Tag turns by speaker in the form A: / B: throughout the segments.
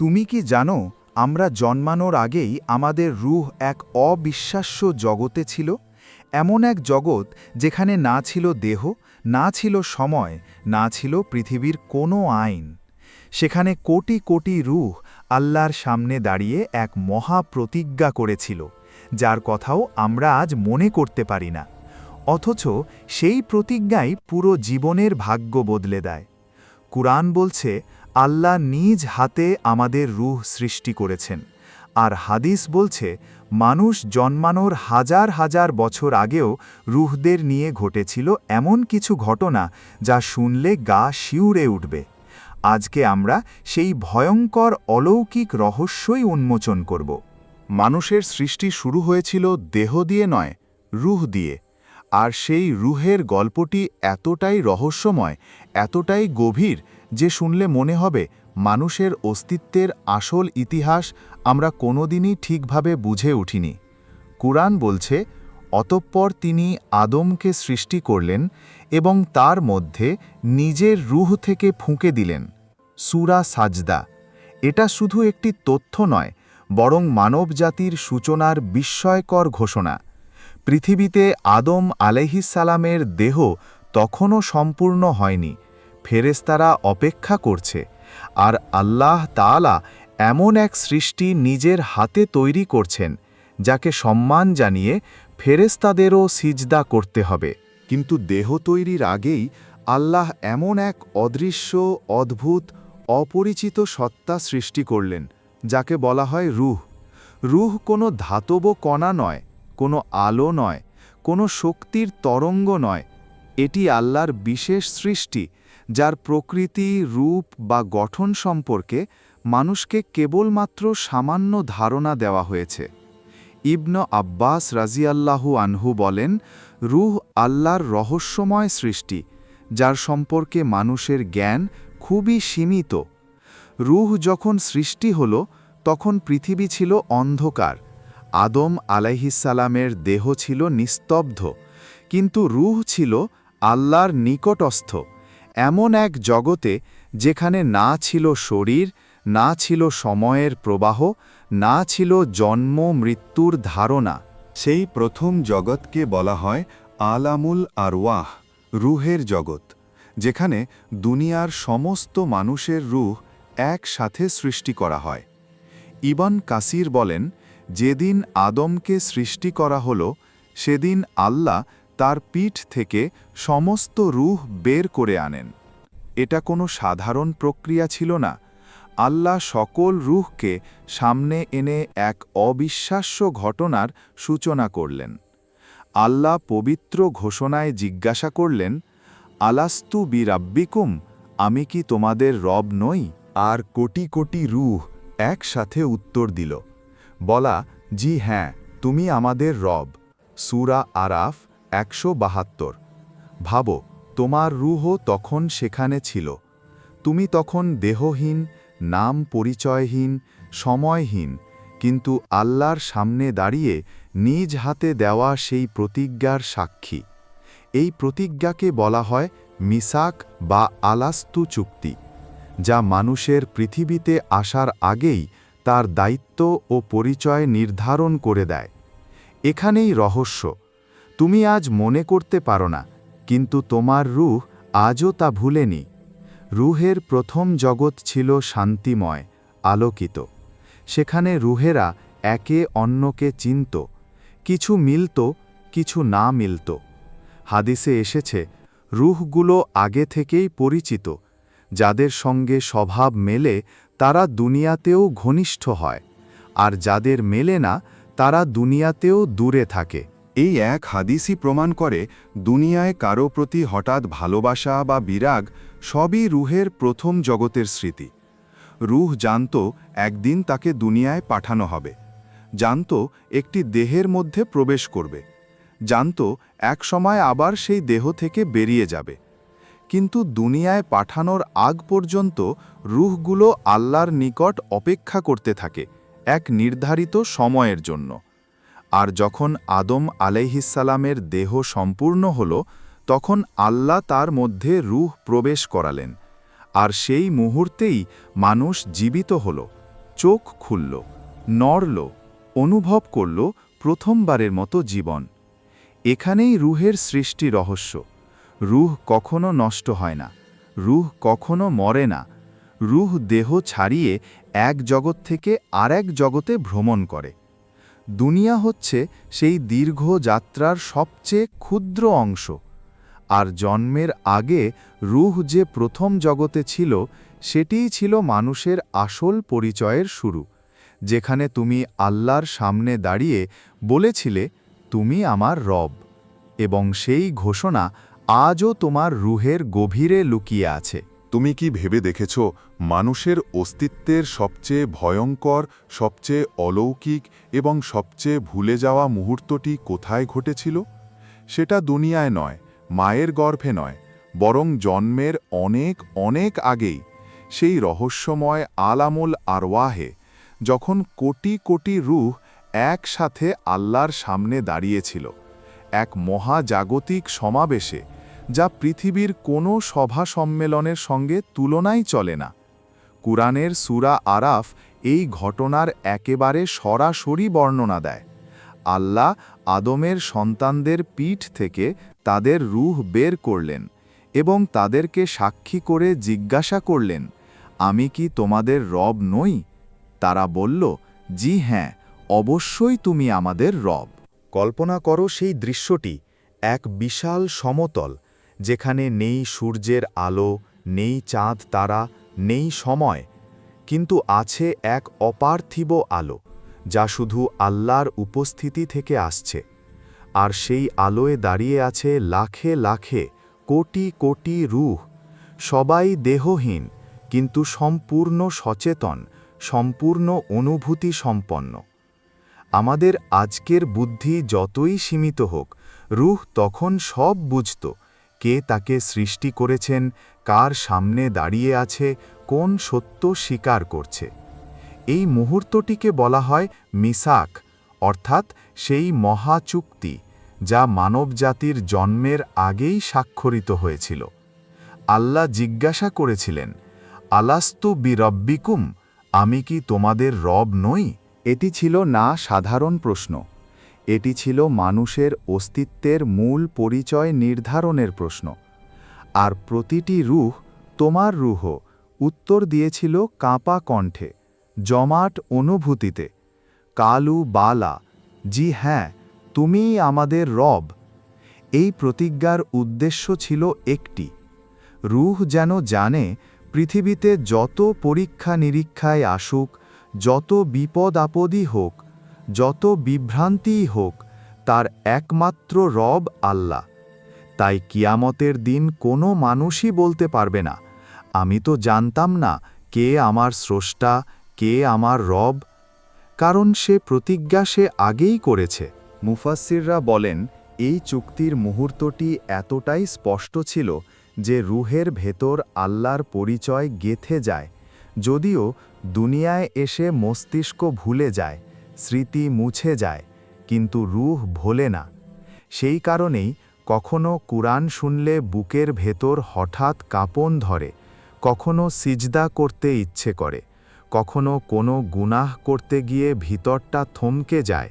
A: তুমি কি জানো, আমরা জন্মানোর আগেই আমাদের রুহ এক অবিশ্বাস্য জগতে ছিল? এমন এক জগৎ যেখানে না ছিল দেহ, না ছিল সময়, না ছিল পৃথিবীর কোনো আইন। সেখানে কোটি কোটি রুহ আল্লাহর সামনে দাঁড়িয়ে এক মহা প্রতিজ্ঞা করেছিল, যার কথাও আমরা আজ মনে করতে পারি না। অথচ সেই প্রতিজ্ঞাই পুরো জীবনের ভাগ্য বদলে দেয়। কুরআন বলছে আল্লাহ নিজ হাতে আমাদের রুহ সৃষ্টি করেছেন। আর হাদিস বলছে, মানুষ জন্মানোর হাজার হাজার বছর আগেও রুহদের নিয়ে ঘটেছিল এমন কিছু ঘটনা যা শুনলে গা শিউরে উঠবে। আজকে আমরা সেই ভয়ঙ্কর অলৌকিক রহস্যই উন্মোচন করব। মানুষের সৃষ্টি শুরু হয়েছিল দেহ দিয়ে নয়, রুহ দিয়ে। আর সেই রুহের গল্পটি এতটাই রহস্যময়, এতটাই গভীর যে শুনলে মনে হবে মানুষের অস্তিত্বের আসল ইতিহাস আমরা কোনোদিনই ঠিকভাবে বুঝে উঠিনি। কুরআন বলছে, অতঃপর তিনি আদমকে সৃষ্টি করলেন এবং তার মধ্যে নিজের রুহ থেকে ফুঁকে দিলেন। সুরা সাজদা। এটা শুধু একটি তথ্য নয়, বরং মানবজাতির সূচনার বিস্ময়কর ঘোষণা। পৃথিবীতে আদম আলাইহিসালামের দেহ তখনও সম্পূর্ণ হয়নি ফেরেস্তারা অপেক্ষা করছে, আর আল্লাহ তাআলা এমন এক সৃষ্টি নিজের হাতে তৈরি করছেন, যাকে সম্মান জানিয়ে ফেরেস্তাদেরও সিজদা করতে হবে। কিন্তু দেহ তৈরির আগেই আল্লাহ এমন এক অদৃশ্য, অদ্ভুত, অপরিচিত সত্তা সৃষ্টি করলেন, যাকে বলা হয় রুহ। রুহ কোনো ধাতব কণা নয়, কোনো আলো নয়, কোনো শক্তির তরঙ্গ নয়, এটি আল্লাহর বিশেষ সৃষ্টি যার প্রকৃতি, রূপ বা গঠন সম্পর্কে মানুষকে কেবলমাত্র সামান্য ধারণা দেওয়া হয়েছে। ইবন আব্বাস রাজিয়াল্লাহু আনহু বলেন, রুহ আল্লাহর রহস্যময় সৃষ্টি, যার সম্পর্কে মানুষের জ্ঞান খুবই সীমিত। রুহ যখন সৃষ্টি হল, তখন পৃথিবী ছিল অন্ধকার। আদম আলাইহিসালামের দেহ ছিল নিস্তব্ধ। কিন্তু রুহ ছিল আল্লাহর নিকটস্থ। এমন এক জগতে যেখানে না ছিল শরীর, না ছিল সময়ের প্রবাহ, না ছিল জন্ম, মৃত্যুর ধারণা।
B: সেই প্রথম জগৎকে বলা হয় আলামুল আরওয়াহ, রুহের জগৎ, যেখানে দুনিয়ার সমস্ত মানুষের রুহ একসাথে সৃষ্টি করা হয়। ইবন কাসির বলেন, যেদিন আদমকে সৃষ্টি করা হল, সেদিন আল্লাহ তার পিঠ থেকে সমস্ত রুহ বের করে আনেন। এটা কোনো সাধারণ প্রক্রিয়া ছিল না। আল্লাহ সকল রুহকে সামনে এনে এক অবিশ্বাস্য ঘটনার সূচনা করলেন। আল্লাহ পবিত্র ঘোষণায় জিজ্ঞাসা করলেন, আলাস্তু বি রাব্বিকুম আমি কি তোমাদের রব নই? আর কোটি কোটি রুহ একসাথে উত্তর দিল, বলা, জি হ্যাঁ তুমি আমাদের রব। সুরা আরাফ একশো বাহাত্তর। ভাবো, তোমার রুহও তখন সেখানে ছিল। তুমি তখন দেহহীন, নাম পরিচয়হীন, সময়হীন, কিন্তু আল্লাহর সামনে দাঁড়িয়ে নিজ হাতে দেওয়া সেই প্রতিজ্ঞার সাক্ষী। এই প্রতিজ্ঞাকে বলা হয় মিসাক বা আলাস্তু চুক্তি, যা মানুষের পৃথিবীতে আসার আগেই তার দায়িত্ব ও পরিচয় নির্ধারণ করে দেয়। এখানেই রহস্য তুমি আজ মনে করতে পারো না, কিন্তু তোমার রুহ আজও তা ভুলেনি। রুহের প্রথম জগৎ ছিল শান্তিময়, আলোকিত। সেখানে রুহেরা একে অন্যকে চিনত, কিছু মিলত, কিছু না মিলত। হাদিসে এসেছে, রুহগুলো আগে থেকেই পরিচিত, যাদের সঙ্গে স্বভাব মেলে তারা দুনিয়াতেও ঘনিষ্ঠ হয়, আর যাদের মেলে না তারা দুনিয়াতেও দূরে থাকে।
C: এই এক হাদিসই প্রমাণ করে, দুনিয়ায় কারও প্রতি হঠাৎ ভালোবাসা বা বিরাগ সবই রুহের প্রথম জগতের স্মৃতি। রুহ জানত একদিন তাকে দুনিয়ায় পাঠানো হবে। জানত একটি দেহের মধ্যে প্রবেশ করবে। জানত এক সময় আবার সেই দেহ থেকে বেরিয়ে যাবে। কিন্তু দুনিয়ায় পাঠানোর আগ পর্যন্ত রুহগুলো আল্লাহর নিকট অপেক্ষা করতে থাকে, এক নির্ধারিত সময়ের জন্য। আর যখন আদম আলাইহিসালামের দেহ সম্পূর্ণ হল, তখন আল্লাহ তার মধ্যে রুহ প্রবেশ করালেন, আর সেই মুহূর্তেই মানুষ জীবিত হল, চোখ খুলল, নড়ল, অনুভব করল প্রথমবারের মতো জীবন। এখানেই রুহের সৃষ্টি রহস্য। রুহ কখনো নষ্ট হয় না, রুহ কখনো মরে না, রুহ দেহ ছাড়িয়ে এক জগৎ থেকে আরেক জগতে ভ্রমণ করে। দুনিয়া হচ্ছে সেই দীর্ঘ যাত্রার সবচেয়ে ক্ষুদ্র অংশ। আর জন্মের আগে রুহ যে প্রথম জগতে ছিল, সেটিই ছিল মানুষের আসল পরিচয়ের শুরু, যেখানে তুমি আল্লাহর সামনে দাঁড়িয়ে বলেছিলে, তুমি আমার রব। এবং সেই ঘোষণা আজও তোমার রুহের গভীরে লুকিয়ে আছে।
B: তুমি কি ভেবে দেখেছ, মানুষের অস্তিত্বের সবচেয়ে ভয়ঙ্কর, সবচেয়ে অলৌকিক এবং সবচেয়ে ভুলে যাওয়া মুহূর্তটি কোথায় ঘটেছিল? সেটা দুনিয়ায় নয়, মায়ের গর্ভে নয়, বরং জন্মের অনেক অনেক আগেই, সেই রহস্যময় আলামুল আরওয়াহে, যখন কোটি কোটি রুহ একসাথে আল্লাহর সামনে দাঁড়িয়েছিল, এক মহাজাগতিক সমাবেশে যা পৃথিবীর কোনো সভা সম্মেলনের সঙ্গে তুলনাই চলে না। কুরআনের সুরা আরাফ এই ঘটনার একেবারে সরাসরি বর্ণনা দেয়। আল্লাহ আদমের সন্তানদের পিঠ থেকে তাদের রুহ বের করলেন এবং তাদেরকে সাক্ষী করে জিজ্ঞাসা করলেন, আমি কি তোমাদের রব নই? তারা বলল, জি হ্যাঁ অবশ্যই তুমি আমাদের রব। কল্পনা করো সেই দৃশ্যটি, এক বিশাল সমতল যেখানে নেই সূর্যের আলো, নেই চাঁদ তারা, নেই সময়, কিন্তু আছে এক অপার্থিব আলো, যা শুধু আল্লাহর উপস্থিতি থেকে আসছে, আর সেই আলোয় দাঁড়িয়ে আছে লাখে লাখে, কোটি কোটি রুহ, সবাই দেহহীন, কিন্তু সম্পূর্ণ সচেতন, সম্পূর্ণ অনুভূতি সম্পন্ন আমাদের আজকের বুদ্ধি যতই সীমিত হোক, রুহ তখন সব বুঝত কে তাকে সৃষ্টি করেছেন, কার সামনে দাঁড়িয়ে আছে, কোন সত্য স্বীকার করছে। এই মুহূর্তটিকে বলা হয় মিসাক, অর্থাৎ সেই মহাচুক্তি যা মানবজাতির জন্মের আগেই স্বাক্ষরিত হয়েছিল। আল্লাহ জিজ্ঞাসা করেছিলেন, আলাস্তু বিরব্বিকুম, আমি কি তোমাদের রব নই? এটি ছিল না সাধারণ প্রশ্ন। এটি ছিল মানুষের অস্তিত্বের মূল পরিচয় নির্ধারণের প্রশ্ন। আর প্রতিটি রুহ তোমার রুহ, উত্তর দিয়েছিল কাঁপা কণ্ঠে, জমাট অনুভূতিতে। কালু বালা, জি হ্যাঁ তুমিই আমাদের রব। এই প্রতিজ্ঞার উদ্দেশ্য ছিল একটি। রুহ যেন জানে, পৃথিবীতে যত পরীক্ষা নিরীক্ষায় আসুক, যত বিপদ আপদই হোক যত বিভ্রান্তিই হোক, তার একমাত্র রব আল্লাহ। তাই কিয়ামতের দিন কোনো মানুষই বলতে পারবে না, আমি তো জানতাম না কে আমার স্রষ্টা, কে আমার রব। কারণ সে প্রতিজ্ঞা সে আগেই করেছে। মুফাসিররা বলেন, এই চুক্তির মুহূর্তটি এতটাই স্পষ্ট ছিল যে রুহের ভেতর আল্লাহর পরিচয় গেথে যায়, যদিও দুনিয়ায় এসে মস্তিষ্ক ভুলে যায়। স্মৃতি মুছে যায়, কিন্তু রুহ ভোলে না। সেই কারণেই কখনো কুরআন শুনলে বুকের ভেতর হঠাৎ কাঁপন ধরে, কখনো সিজদা করতে ইচ্ছে করে, কখনো কোনো গুনাহ করতে গিয়ে ভিতরটা থমকে যায়।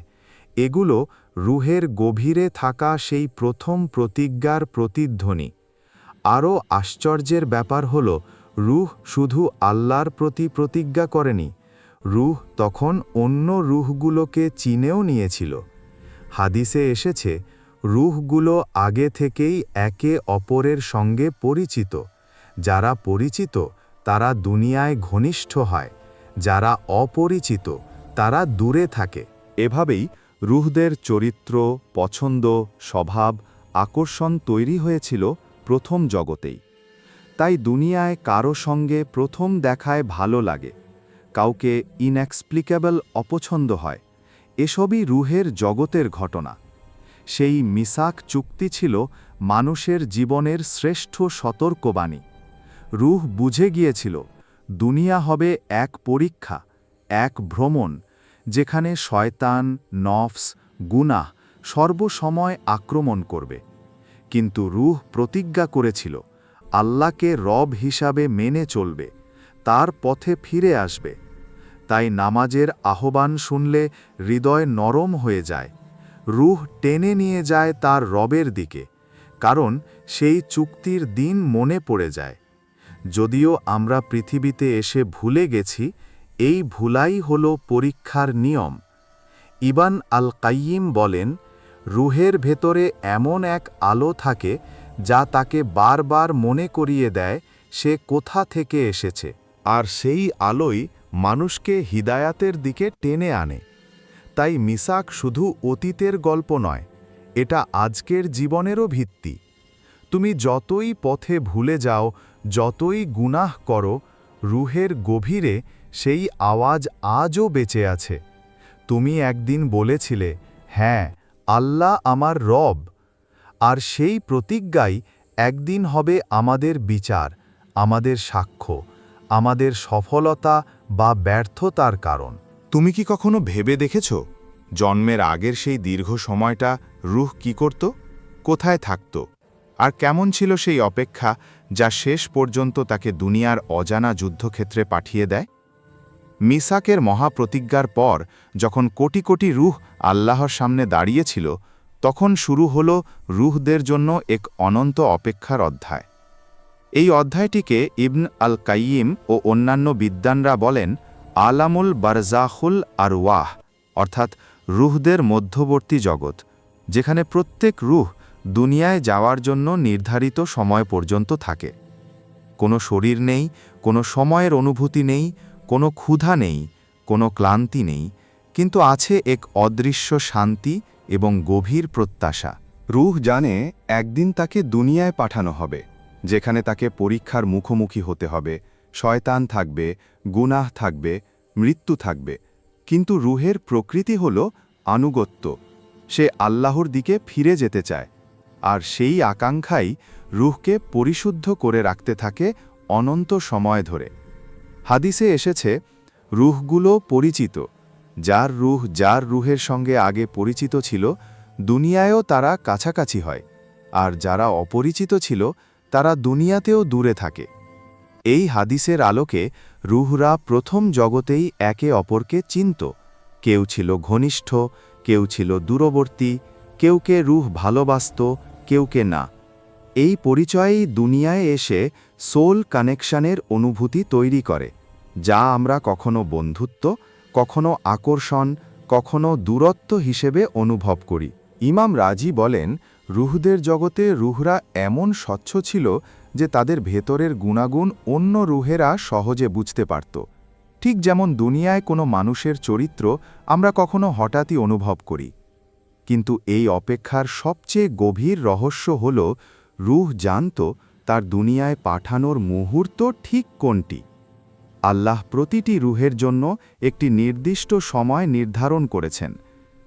B: এগুলো রুহের গভীরে থাকা সেই প্রথম প্রতিজ্ঞার প্রতিধ্বনি। আরও আশ্চর্যের ব্যাপার হল, রুহ শুধু আল্লাহর প্রতি প্রতিজ্ঞা করেনি রুহ তখন অন্য রুহগুলোকে চিনেও নিয়েছিল। হাদিসে এসেছে, রুহগুলো আগে থেকেই একে অপরের সঙ্গে পরিচিত। যারা পরিচিত, তারা দুনিয়ায় ঘনিষ্ঠ হয়। যারা অপরিচিত, তারা দূরে থাকে। এভাবেই রুহদের চরিত্র, পছন্দ, স্বভাব, আকর্ষণ তৈরি হয়েছিল প্রথম জগতেই। তাই দুনিয়ায় কারও সঙ্গে প্রথম দেখায় ভালো লাগে। কাউকে ইনএক্সপ্লিকেবল অপছন্দ হয়, এসবই রুহের জগতের ঘটনা। সেই মিসাক চুক্তি ছিল মানুষের জীবনের শ্রেষ্ঠ সতর্কবাণী। রুহ বুঝে গিয়েছিল, দুনিয়া হবে এক পরীক্ষা, এক ভ্রমণ, যেখানে শয়তান, নফস, গুনাহ সর্বসময় আক্রমণ করবে। কিন্তু রুহ প্রতিজ্ঞা করেছিল, আল্লাহকে রব হিসাবে মেনে চলবে। তার পথে ফিরে আসবে।
A: তাই নামাজের আহ্বান শুনলে হৃদয় নরম হয়ে যায়। রুহ টেনে নিয়ে যায় তার রবের দিকে, কারণ সেই চুক্তির দিন মনে পড়ে যায়। যদিও আমরা পৃথিবীতে এসে ভুলে গেছি, এই ভুলাই হল পরীক্ষার নিয়ম। ইবান আল কাইয়িম বলেন, রুহের ভেতরে এমন এক আলো থাকে যা তাকে বারবার মনে করিয়ে দেয়, সে কোথা থেকে এসেছে। আর সেই আলোই মানুষকে হিদায়াতের দিকে টেনে আনে। তাই মিসাক শুধু অতীতের গল্প নয়, এটা আজকের জীবনেরও ভিত্তি। তুমি যতই পথে ভুলে যাও, যতই গুনাহ করো, রুহের গভীরে সেই আওয়াজ আজও বেঁচে আছে। তুমি একদিন বলেছিলে হ্যাঁ আল্লাহ আমার রব। আর সেই প্রতিজ্ঞাই একদিন হবে আমাদের বিচার, আমাদের সাক্ষ্য। আমাদের সফলতা বা ব্যর্থতার কারণ।
C: তুমি কি কখনো ভেবে দেখেছ? জন্মের আগের সেই দীর্ঘ সময়টা রুহ কি করত? কোথায় থাকত? আর কেমন ছিল সেই অপেক্ষা যা শেষ পর্যন্ত তাকে দুনিয়ার অজানা যুদ্ধক্ষেত্রে পাঠিয়ে দেয়? মিসাকের মহাপ্রতিজ্ঞার পর যখন কোটি কোটি রুহ আল্লাহর সামনে দাঁড়িয়েছিল, তখন শুরু হল রুহদের জন্য এক অনন্ত অপেক্ষার অধ্যায়। এই অধ্যায়টিকে ইবন আল কাইয়িম ও অন্যান্য বিদ্বানরা বলেন, আলামুল বারজাহুল আর ওয়াহ অর্থাৎ রুহদের মধ্যবর্তী জগৎ, যেখানে প্রত্যেক রুহ দুনিয়ায় যাওয়ার জন্য নির্ধারিত সময় পর্যন্ত থাকে। কোনো শরীর নেই, কোনো সময়ের অনুভূতি নেই, কোনো ক্ষুধা নেই, কোনো ক্লান্তি নেই, কিন্তু আছে এক অদৃশ্য শান্তি এবং গভীর প্রত্যাশা। রুহ জানে একদিন তাকে দুনিয়ায় পাঠানো হবে। যেখানে তাকে পরীক্ষার মুখোমুখি হতে হবে, শয়তান থাকবে, গুনাহ থাকবে, মৃত্যু থাকবে। কিন্তু রুহের প্রকৃতি হল আনুগত্য। সে আল্লাহর দিকে ফিরে যেতে চায়। আর সেই আকাঙ্ক্ষাই রুহকে পরিশুদ্ধ করে রাখতে থাকে অনন্ত সময় ধরে। হাদিসে এসেছে, রুহগুলো পরিচিত। যার রুহ যার রুহের সঙ্গে আগে পরিচিত ছিল, দুনিয়ায়ও তারা কাছাকাছি হয়। আর যারা অপরিচিত ছিল তারা দুনিয়াতেও দূরে থাকে। এই হাদিসের আলোকে রুহরা প্রথম জগতেই একে অপরকে চিনত। কেউ ছিল ঘনিষ্ঠ, কেউ ছিল দূরবর্তী কেউকে রুহ ভালোবাসত কেউকে না। এই পরিচয়েই দুনিয়ায় এসে সোল কানেকশনের অনুভূতি তৈরি করে, যা আমরা কখনো বন্ধুত্ব, কখনো আকর্ষণ, কখনো দূরত্ব হিসেবে অনুভব করি। ইমাম রাজি বলেন রুহদের জগতে রুহরা এমন স্বচ্ছ ছিল যে তাদের ভেতরের গুণাগুণ অন্য রুহেরা সহজে বুঝতে পারত। ঠিক যেমন দুনিয়ায় কোনো মানুষের চরিত্র আমরা কখনো হঠাৎই অনুভব করি। কিন্তু এই অপেক্ষার সবচেয়ে গভীর রহস্য হল, রুহ জানত তার দুনিয়ায় পাঠানোর মুহূর্ত ঠিক কোনটি। আল্লাহ প্রতিটি রুহের জন্য একটি নির্দিষ্ট সময় নির্ধারণ করেছেন,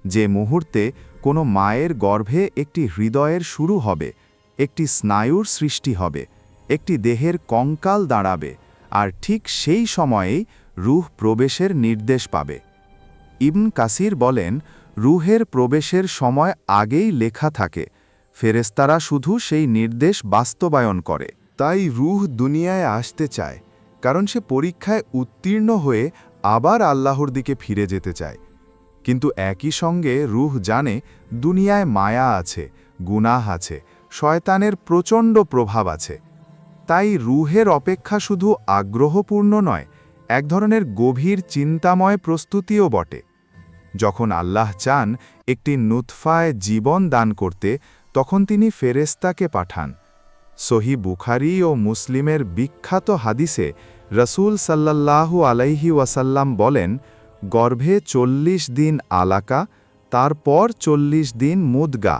C: যে মুহূর্তে কোনো মায়ের গর্ভে একটি হৃদয়ের শুরু হবে, একটি স্নায়ুর সৃষ্টি হবে, একটি দেহের কঙ্কাল দাঁড়াবে, আর ঠিক সেই সময়েই রুহ প্রবেশের নির্দেশ পাবে। ইবন কাসির বলেন, রুহের প্রবেশের সময় আগেই লেখা থাকে ফেরেস্তারা শুধু সেই নির্দেশ বাস্তবায়ন করে। তাই রুহ দুনিয়ায় আসতে চায়, কারণ সে পরীক্ষায় উত্তীর্ণ হয়ে আবার আল্লাহর দিকে ফিরে যেতে চায়। কিন্তু একই সঙ্গে রুহ জানে, দুনিয়ায় মায়া আছে, গুনাহ আছে, শয়তানের প্রচণ্ড প্রভাব আছে। তাই রুহের অপেক্ষা শুধু আগ্রহপূর্ণ নয়, এক ধরনের গভীর চিন্তাময় প্রস্তুতিও বটে। যখন আল্লাহ চান একটি নুৎফায় জীবন দান করতে, তখন তিনি ফেরেস্তাকে পাঠান। সহি বুখারি ও মুসলিমের বিখ্যাত হাদিসে রসুল সাল্লাল্লাহু আলাইহি ওয়াসাল্লাম বলেন গর্ভে চল্লিশ দিন আলাকা, তারপর চল্লিশ দিন মুদগা।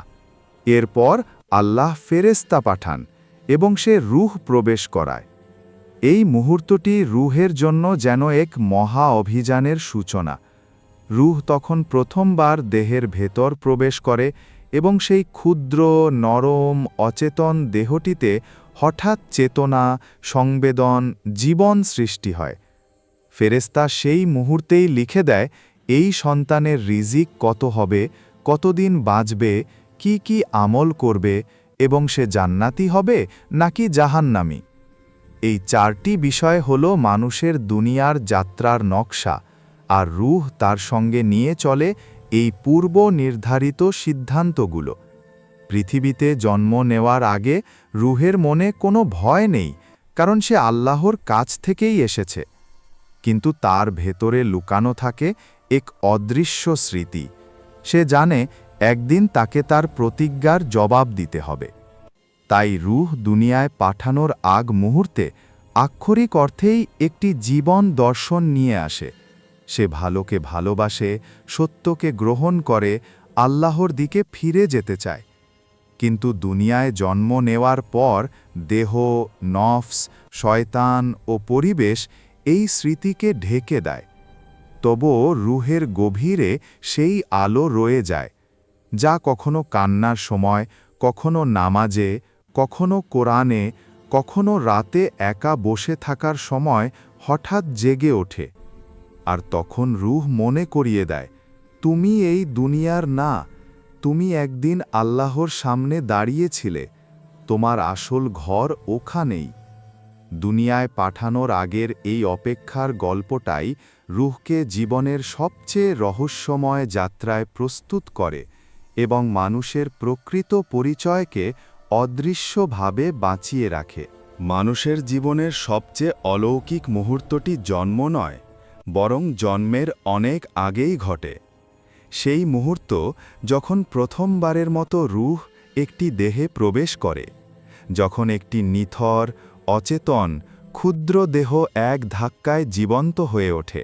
C: এরপর আল্লাহ ফেরেস্তা পাঠান এবং সে রুহ প্রবেশ করায়। এই মুহূর্তটি রুহের জন্য যেন এক মহা অভিযানের সূচনা। রুহ তখন প্রথমবার দেহের ভেতর প্রবেশ করে এবং সেই ক্ষুদ্র, নরম, অচেতন দেহটিতে হঠাৎ চেতনা, সংবেদন, জীবন সৃষ্টি হয়। ফেরেস্তা সেই মুহূর্তেই লিখে দেয়, এই সন্তানের রিজিক কত হবে, কতদিন বাঁচবে, কি কি আমল করবে, এবং সে জান্নাতি হবে নাকি জাহান্নামি? এই চারটি বিষয় হল মানুষের দুনিয়ার যাত্রার নকশা,
A: আর রুহ তার সঙ্গে নিয়ে চলে এই পূর্ব নির্ধারিত সিদ্ধান্তগুলো। পৃথিবীতে জন্ম নেওয়ার আগে রুহের মনে কোনো ভয় নেই, কারণ সে আল্লাহর কাছ থেকেই এসেছে। কিন্তু তার ভেতরে লুকানো থাকে এক অদৃশ্য স্মৃতি। সে জানে একদিন তাকে তার প্রতিজ্ঞার জবাব দিতে হবে। তাই রুহ দুনিয়ায় পাঠানোর আগ মুহূর্তে আক্ষরিক অর্থেই একটি জীবন দর্শন নিয়ে আসে। সে ভালোকে ভালোবাসে, সত্যকে গ্রহণ করে, আল্লাহর দিকে ফিরে যেতে চায়। কিন্তু দুনিয়ায় জন্ম নেওয়ার পর দেহ, নফস, শয়তান ও পরিবেশ এই স্মৃতিকে ঢেকে দেয়। তবুও রুহের গভীরে সেই আলো রয়ে যায়, যা কখনো কান্নার সময়, কখনো নামাজে, কখনো কোরআনে, কখনো রাতে একা বসে থাকার সময় হঠাৎ জেগে ওঠে। আর তখন রুহ মনে করিয়ে দেয়, তুমি এই দুনিয়ার না, তুমি একদিন আল্লাহর সামনে দাঁড়িয়েছিলে, তোমার আসল ঘর ওখানেই। দুনিয়ায় পাঠানোর আগের এই অপেক্ষার গল্পটাই রুহকে জীবনের সবচেয়ে রহস্যময় যাত্রায় প্রস্তুত করে এবং মানুষের প্রকৃত পরিচয়কে অদৃশ্যভাবে বাঁচিয়ে রাখে। মানুষের জীবনের সবচেয়ে অলৌকিক মুহূর্তটি জন্ম নয়, বরং জন্মের অনেক আগেই ঘটে। সেই মুহূর্ত যখন প্রথমবারের মতো রুহ একটি দেহে প্রবেশ করে, যখন একটি নিথর অচেতন, ক্ষুদ্র দেহ এক ধাক্কায় জীবন্ত হয়ে ওঠে।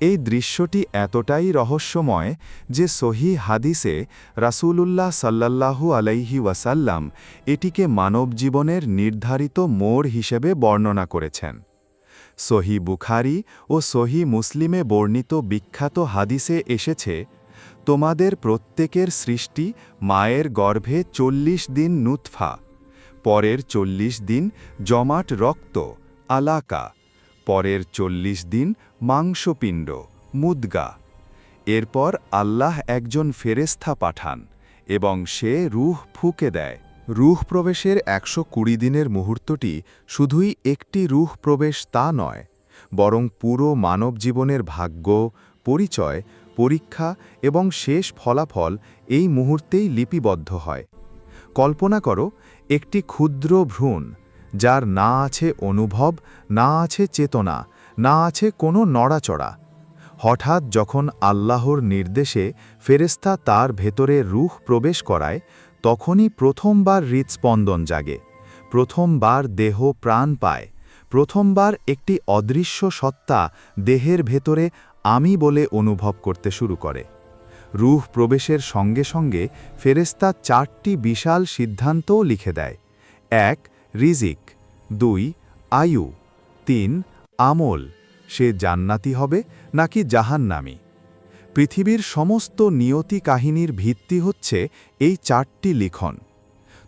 A: এই দৃশ্যটি এতটাই রহস্যময় যে সহি হাদিসে রাসূলুল্লাহ সাল্লাল্লাহু আলাইহি ওয়াসাল্লাম এটিকে মানব জীবনের নির্ধারিত মোড় হিসেবে বর্ণনা করেছেন। সহি বুখারি ও সহি মুসলিমে বর্ণিত বিখ্যাত হাদিসে এসেছে, তোমাদের প্রত্যেকের সৃষ্টি মায়ের গর্ভে চল্লিশ দিন নুৎফা পরের চল্লিশ দিন জমাট রক্ত, আলাকা। পরের চল্লিশ দিন মাংসপিণ্ড, মুদগা। এরপর আল্লাহ একজন ফেরেস্থা পাঠান এবং সে রুহ ফুকে দেয়। রুহ প্রবেশের একশো কুড়ি দিনের মুহূর্তটি শুধুই একটি রুহ প্রবেশ তা নয়, বরং পুরো মানব জীবনের ভাগ্য, পরিচয়, পরীক্ষা এবং শেষ ফলাফল এই মুহূর্তেই লিপিবদ্ধ হয়। কল্পনা করো একটি ক্ষুদ্র ভ্রূণ, যার না আছে অনুভব, না আছে চেতনা, না আছে কোনো নড়াচড়া। হঠাৎ যখন আল্লাহর নির্দেশে ফেরেস্তা তার ভেতরে রুহ প্রবেশ করায়, তখনই প্রথমবার হৃৎস্পন্দন জাগে, প্রথমবার দেহ প্রাণ পায়, প্রথমবার একটি অদৃশ্য সত্তা দেহের ভেতরে আমি বলে অনুভব করতে শুরু করে। রুহ প্রবেশের সঙ্গে সঙ্গে ফেরেস্তা চারটি বিশাল সিদ্ধান্তও লিখে দেয়। এক, রিজিক। দুই, আয়ু। তিন, আমল। সে জান্নাতি হবে নাকি জাহান্নামি? পৃথিবীর সমস্ত নিয়তি কাহিনীর ভিত্তি হচ্ছে এই চারটি লিখন।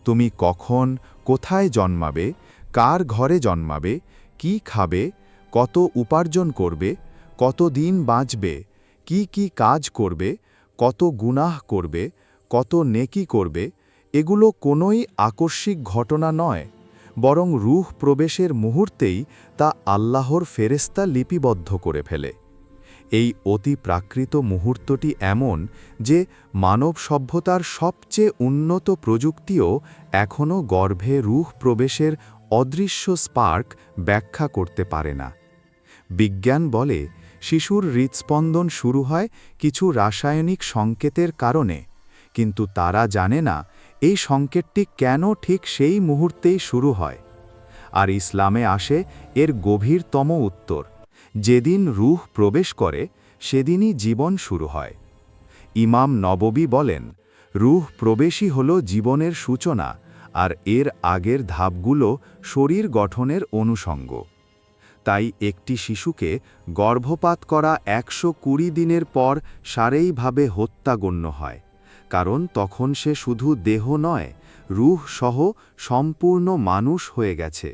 A: তুমি কখন, কোথায় জন্মাবে, কার ঘরে জন্মাবে, কি খাবে, কত উপার্জন করবে, কত দিন বাঁচবে, কি কি কাজ করবে কত গুনাহ করবে, কত নেকি করবে, এগুলো কোনোই আকস্মিক ঘটনা নয়, বরং রুহ প্রবেশের মুহূর্তেই তা আল্লাহর ফেরেস্তা লিপিবদ্ধ করে ফেলে। এই অতি প্রাকৃত মুহূর্তটি এমন যে মানব সভ্যতার সবচেয়ে উন্নত প্রযুক্তিও এখনও গর্ভে রুহ প্রবেশের অদৃশ্য স্পার্ক ব্যাখ্যা করতে পারে না। বিজ্ঞান বলে শিশুর হৃৎস্পন্দন শুরু হয় কিছু রাসায়নিক সংকেতের কারণে। কিন্তু তারা জানে না এই সংকেতটি কেন ঠিক সেই মুহূর্তেই শুরু হয়। আর ইসলামে আসে এর গভীরতম উত্তর। যেদিন রুহ প্রবেশ করে, সেদিনই জীবন শুরু হয়। ইমাম নববী বলেন, রুহ প্রবেশই হল জীবনের সূচনা আর এর আগের ধাপগুলো শরীর গঠনের অনুষঙ্গ। তাই একটি শিশুকে গর্ভপাত করা একশো কুড়ি দিনের পর সারেইভাবে হত্যা গণ্য হয়, কারণ তখন সে শুধু দেহ নয়, রুহ সহ সম্পূর্ণ মানুষ হয়ে গেছে।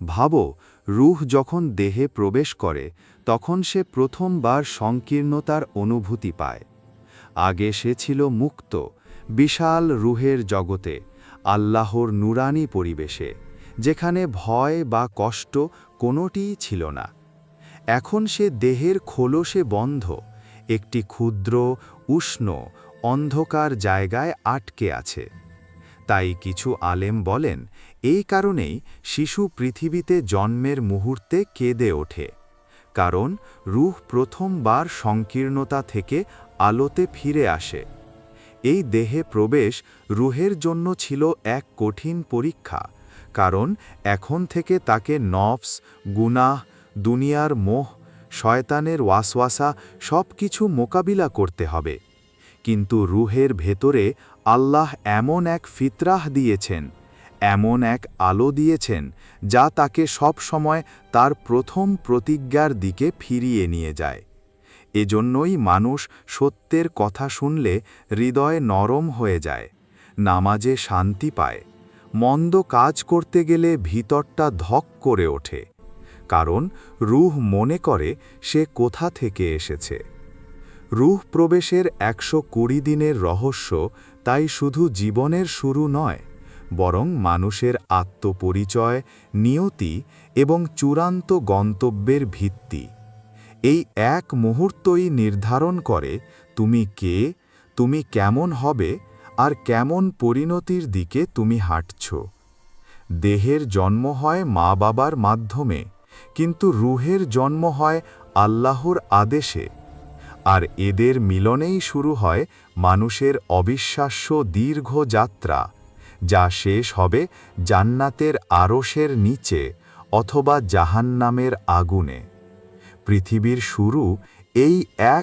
A: ভাবো, রুহ যখন দেহে প্রবেশ করে, তখন সে প্রথমবার সংকীর্ণতার অনুভূতি পায়। আগে সে ছিল মুক্ত, বিশাল রুহের জগতে, আল্লাহর নুরানি পরিবেশে, যেখানে ভয় বা কষ্ট কোনোটিই ছিল না।
C: এখন সে দেহের খোলসে বন্ধ, একটি ক্ষুদ্র, উষ্ণ, অন্ধকার জায়গায় আটকে আছে। তাই কিছু আলেম বলেন, এই কারণেই শিশু পৃথিবীতে জন্মের মুহূর্তে কেঁদে ওঠে, কারণ রুহ প্রথমবার সংকীর্ণতা থেকে আলোতে ফিরে আসে। এই দেহে প্রবেশ রুহের জন্য ছিল এক কঠিন পরীক্ষা কারণ এখন থেকে তাকে নফস, গুনাহ, দুনিয়ার মোহ, শয়তানের ওয়াসওয়াসা সব কিছু মোকাবিলা করতে হবে। কিন্তু রুহের ভেতরে আল্লাহ এমন এক ফিতরাহ দিয়েছেন, এমন এক আলো দিয়েছেন, যা তাকে সব সময় তার প্রথম প্রতিজ্ঞার দিকে ফিরিয়ে নিয়ে যায়। এজন্যই মানুষ সত্যের কথা শুনলে হৃদয় নরম হয়ে যায়, নামাজে শান্তি পায়। মন্দ কাজ করতে গেলে ভিতরটা ধক করে ওঠে, কারণ রুহ মনে করে সে কোথা থেকে এসেছে। রুহ প্রবেশের একশো কুড়ি দিনের রহস্য তাই শুধু জীবনের শুরু নয়, বরং মানুষের আত্মপরিচয়, নিয়তি এবং চূড়ান্ত গন্তব্যের ভিত্তি। এই এক মুহূর্তই নির্ধারণ করে তুমি কে, তুমি কেমন হবে আর কেমন পরিণতির দিকে তুমি হাঁটছ। দেহের জন্ম হয় মা বাবার মাধ্যমে, কিন্তু রুহের জন্ম হয় আল্লাহর আদেশে। আর এদের মিলনেই শুরু হয় মানুষের অবিশ্বাস্য দীর্ঘ যাত্রা, যা শেষ হবে জান্নাতের আরশের নিচে অথবা জাহান্নামের আগুনে। পৃথিবীর শুরু এই এক